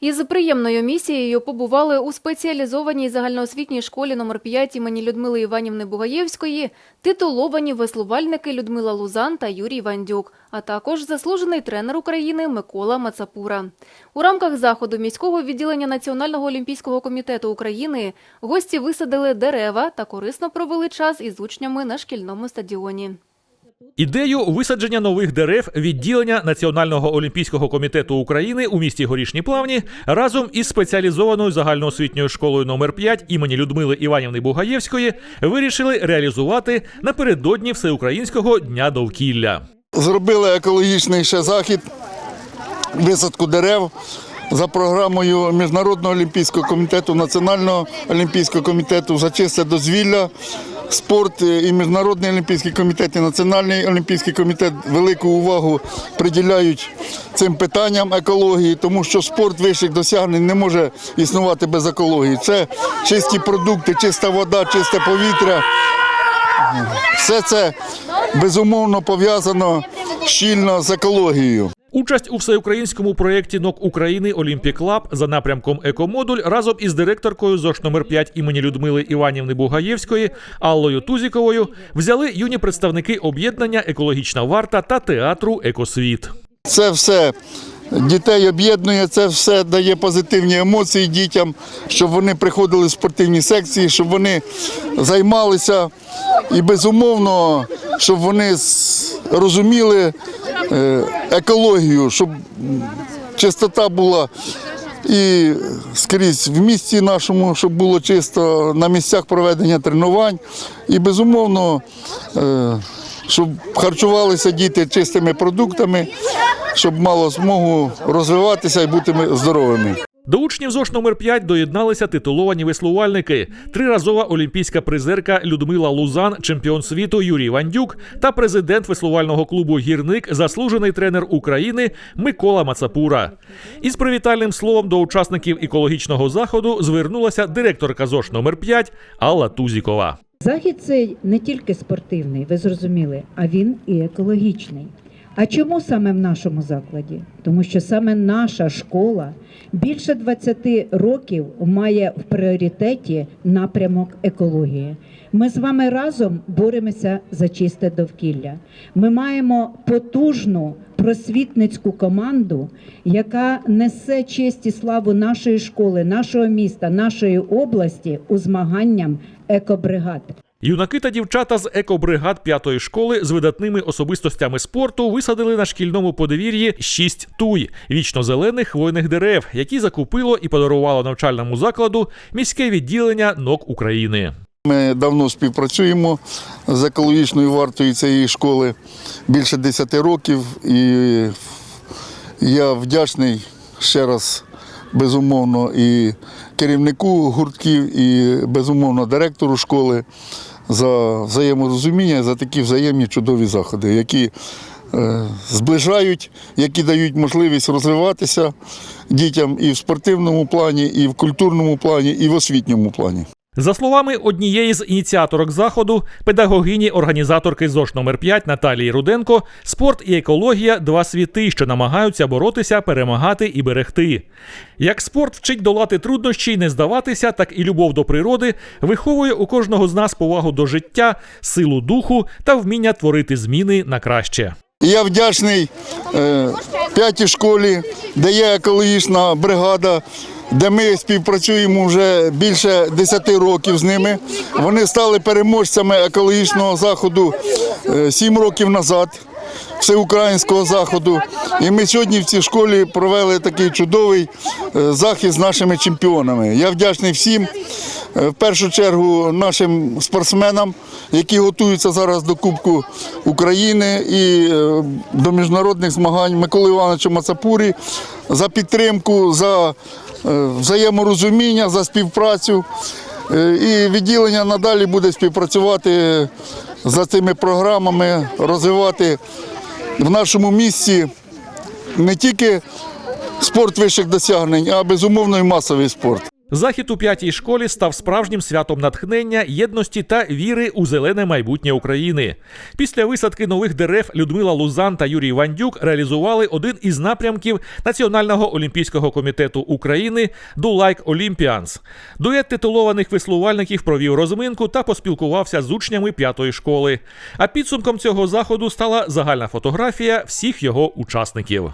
Із приємною місією побували у спеціалізованій загальноосвітній школі номер 5 імені Людмили Іванівни Бугаєвської, титуловані веслувальники Людмила Лузан та Юрій Вандюк, а також заслужений тренер України Микола Мацапура. У рамках заходу міського відділення Національного олімпійського комітету України гості висадили дерева та корисно провели час із учнями на шкільному стадіоні. Ідею висадження нових дерев відділення Національного олімпійського комітету України у місті Горішні Плавні разом із спеціалізованою загальноосвітньою школою номер 5 імені Людмили Іванівни Бугаєвської вирішили реалізувати напередодні Всеукраїнського дня довкілля. Зробили екологічний ще захід, висадку дерев за програмою Міжнародного олімпійського комітету, Національного олімпійського комітету за чисте дозвілля. Спорт і Міжнародний олімпійський комітет, і Національний олімпійський комітет велику увагу приділяють цим питанням екології, тому що спорт вищих досягнень не може існувати без екології. Це чисті продукти, чиста вода, чисте повітря. Все це безумовно пов'язано щільно з екологією. Участь у всеукраїнському проєкті НОК України Олімпік Лаб за напрямком Екомодуль разом із директоркою ЗОШ номер 5 імені Людмили Іванівни Бугаєвської Аллою Тузіковою взяли юні представники об'єднання Екологічна варта та театру Екосвіт. Це все дітей об'єднує, це все дає позитивні емоції дітям, щоб вони приходили в спортивні секції, щоб вони займалися і безумовно, щоб вони розуміли екологію, щоб чистота була і скрізь в місті нашому, щоб було чисто на місцях проведення тренувань. І безумовно, е, щоб харчувалися діти чистими продуктами, щоб мало змогу розвиватися і бути здоровими. До учнів ЗОШ номер 5 доєдналися титуловані веслувальники, триразова олімпійська призерка Людмила Лузан, чемпіон світу Юрій Вандюк та президент веслувального клубу Гірник, заслужений тренер України Микола Мацапура. Із привітальним словом до учасників екологічного заходу звернулася директорка ЗОШ номер 5 Алла Тузікова. Захід цей не тільки спортивний, ви зрозуміли, а він і екологічний. А чому саме в нашому закладі? Тому що саме наша школа більше 20 років має в пріоритеті напрямок екології. Ми з вами разом боремося за чисте довкілля. Ми маємо потужну просвітницьку команду, яка несе честь і славу нашої школи, нашого міста, нашої області у змаганням екобригад. Юнаки та дівчата з екобригад п'ятої школи з видатними особистостями спорту висадили на шкільному подвір'ї шість туй вічно-зелених хвойних дерев, які закупило і подарувало навчальному закладу міське відділення НОК України. Ми давно співпрацюємо з екологічною вартою цієї школи більше 10 років, і я вдячний ще раз безумовно і керівнику гуртків, і безумовно директору школи за взаєморозуміння, за такі взаємні чудові заходи, які е, зближають, які дають можливість розвиватися дітям і в спортивному плані, і в культурному плані, і в освітньому плані. За словами однієї з ініціаторок заходу, педагогині організаторки ЗОШ номер 5 Наталії Руденко, спорт і екологія два світи, що намагаються боротися, перемагати і берегти. Як спорт вчить долати труднощі й не здаватися, так і любов до природи виховує у кожного з нас повагу до життя, силу духу та вміння творити зміни на краще. Я вдячний е, п'ятій школі, де є екологічна бригада, де ми співпрацюємо вже більше 10 років з ними. Вони стали переможцями екологічного заходу 7 років назад. Всеукраїнського заходу, і ми сьогодні в цій школі провели такий чудовий захист захід з нашими чемпіонами. Я вдячний всім, е, в першу чергу нашим спортсменам, які готуються зараз до Кубку України і е, до міжнародних змагань Миколи Івановичу Мацапурі за підтримку, за е, взаєморозуміння, за співпрацю. Е, І відділення надалі буде співпрацювати за цими програмами, розвивати в нашому місті не тільки спорт вищих досягнень, а безумовно і масовий спорт. Захід у п'ятій школі став справжнім святом натхнення, єдності та віри у зелене майбутнє України. Після висадки нових дерев Людмила Лузан та Юрій Вандюк реалізували один із напрямків Національного олімпійського комітету України «Do Like Olympians». Дует титулованих веслувальників провів розминку та поспілкувався з учнями п'ятої школи. А підсумком цього заходу стала загальна фотографія всіх його учасників.